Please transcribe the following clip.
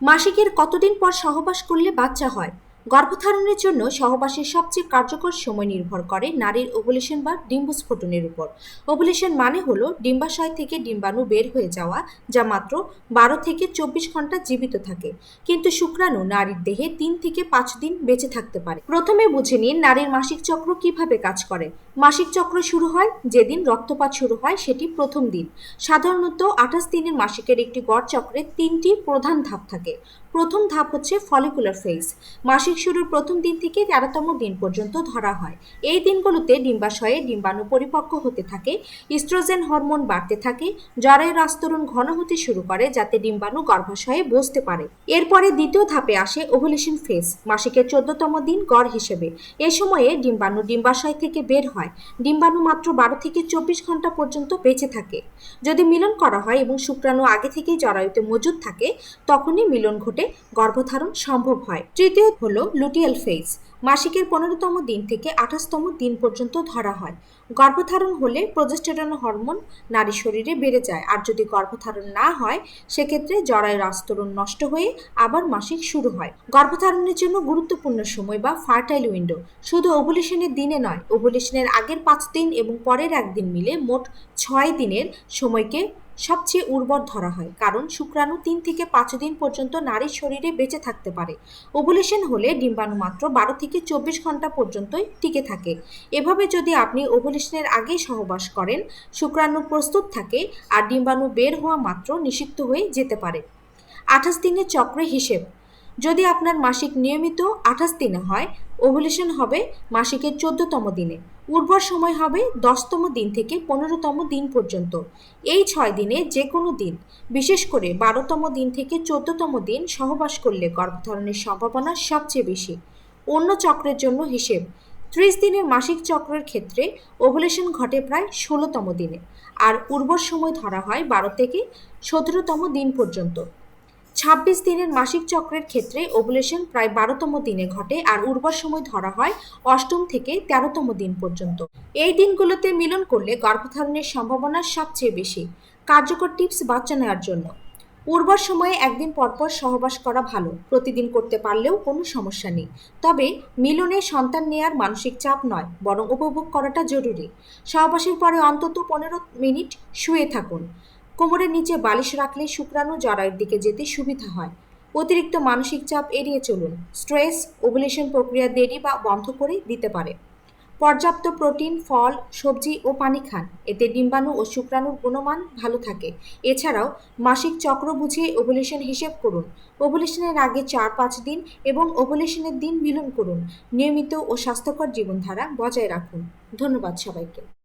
মাসিকের কতদিন পর সহবাস করলে বাচ্চা হয়? গর্ভধারণের জন্য সহবাসের সবচেয়ে কার্যকর সময় নির্ভর করে নারীর ওভুলেশন বা ডিম্বস্ফোটনের উপর। ওভুলেশন মানে হলো ডিম্বাশয় থেকে ডিম্বাণু বের হয়ে যাওয়া, যা মাত্র বারো থেকে চব্বিশ ঘণ্টা জীবিত থাকে। কিন্তু শুক্রাণু নারীর দেহে তিন থেকে পাঁচ দিন বেঁচে থাকতে পারে। প্রথমে বুঝে নিন নারীর মাসিক চক্র কীভাবে কাজ করে। মাসিক চক্র শুরু হয় যেদিন রক্তপাত শুরু হয় সেটি প্রথম দিন। সাধারণত আঠাশ দিনের মাসিকের একটি গড় চক্রে তিনটি প্রধান ধাপ থাকে। প্রথম ধাপ হচ্ছে ফলিকুলার ফেজ মাসিক শুরুর প্রথম দিন থেকে তেরোতম দিন পর্যন্ত ধরা হয়। এই দিনগুলোতে ডিম্বাশয়ে ডিম্বাণু পরিপক্ক হতে থাকে, ইস্ট্রোজেন হরমোন বাড়তে থাকে জরায়ুর আস্তরণ ঘন হতে শুরু করে যাতে ডিম্বাণু গর্ভাশয়ে বসতে পারে। এরপরে দ্বিতীয় ধাপে আসে ওভুলেশন ফেজ মাসিকের চোদ্দতম দিন গড় হিসেবে। এ সময়ে ডিম্বাণু ডিম্বাশয় থেকে বের হয়। ডিম্বাণু মাত্র বারো থেকে চব্বিশ ঘণ্টা পর্যন্ত বেঁচে থাকে। যদি মিলন করা হয় এবং শুক্রাণু আগে থেকেই জরায়ুতে মজুদ থাকে, তখনই মিলন ঘটে গর্ভধারণ সম্ভব হয়। তৃতীয় হলো লুটিয়াল ফেজ মাসিকের পনেরোতম দিন থেকে আঠাশতম দিন পর্যন্ত ধরা হয়। গর্ভধারণ হলে প্রজেস্টেরন হরমোন নারী শরীরে বেড়ে যায়। আর যদি গর্ভধারণ না হয়, সেক্ষেত্রে জরায়ুর আস্তরণ নষ্ট হয়ে আবার মাসিক শুরু হয়। গর্ভধারণের জন্য গুরুত্বপূর্ণ সময় বা ফার্টাইল উইন্ডো। শুধু ওভুলেশনের দিনে নয়, ওভুলেশনের আগের পাঁচ দিন এবং পরের একদিন মিলে মোট ছয় দিনের সময়কে সবচেয়ে উর্বর ধরা হয়, কারণ শুক্রাণু তিন থেকে পাঁচ দিন পর্যন্ত নারীর শরীরে বেঁচে থাকতে পারে। ওভুলেশন হলে ডিম্বাণু মাত্র বারো থেকে চব্বিশ ঘণ্টা পর্যন্তই টিকে থাকে। এভাবে যদি আপনি ওভুলেশনের আগে সহবাস করেন, শুক্রাণু প্রস্তুত থাকে আর ডিম্বাণু বের হওয়া মাত্র নিষিক্ত হয়ে যেতে পারে। আঠাশ দিনের চক্রে হিসেব যদি আপনার মাসিক নিয়মিত আঠাশ দিনে হয় ওভুলেশন হবে মাসিকের চোদ্দতম দিনে। উর্বর সময় হবে দশতম দিন থেকে পনেরোতম দিন পর্যন্ত। এই ছয় দিনে যে কোনো দিন, বিশেষ করে বারোতম দিন থেকে চোদ্দতম দিন সহবাস করলে গর্ভধারণের সম্ভাবনা সবচেয়ে বেশি। অন্য চক্রের জন্য হিসেব, ত্রিশ দিনের মাসিক চক্রের ক্ষেত্রে ওভুলেশন ঘটে প্রায় ষোলোতম দিনে, আর উর্বর সময় ধরা হয় বারো থেকে সতেরোতম দিন পর্যন্ত। ছাব্বিশ দিনের মাসিক চক্রের ক্ষেত্রে ওভুলেশন প্রায় বারোতম দিনে ঘটে আর উর্বর সময় ধরা হয় অষ্টম থেকে তেরোতম দিন পর্যন্ত। এই দিনগুলোতে মিলন করলে গর্ভধারণের সম্ভাবনা সবচেয়ে বেশি। কার্যকর টিপস বাচ্চা নেওয়ার জন্য। উর্বর সময়ে একদিন পরপর সহবাস করা ভালো। প্রতিদিন করতে পারলেও কোনো সমস্যা নেই। তবে মিলনে সন্তান নেয়ার মানসিক চাপ নয়, বরং উপভোগ করাটা জরুরি। সহবাসের পরে অন্তত পনেরো মিনিট শুয়ে থাকুন। কোমরের নিচে বালিশ রাখলে শুক্রাণু জরায়ুর দিকে যেতে সুবিধা হয়। অতিরিক্ত মানসিক চাপ এড়িয়ে চলুন। স্ট্রেস, ওভুলেশন প্রক্রিয়া দেরি বা বন্ধ করে দিতে পারে। পর্যাপ্ত প্রোটিন, ফল, সবজি ও পানি খান। এতে ডিম্বাণু ও শুক্রাণুর গুণমান ভালো থাকে। এছাড়াও মাসিক চক্র বুঝিয়ে ওভুলেশন হিসেব করুন। ওভুলেশনের আগে চার পাঁচ দিন এবং ওভুলেশনের দিন মিলন করুন। নিয়মিত ও স্বাস্থ্যকর জীবনধারা বজায় রাখুন। ধন্যবাদ সবাইকে।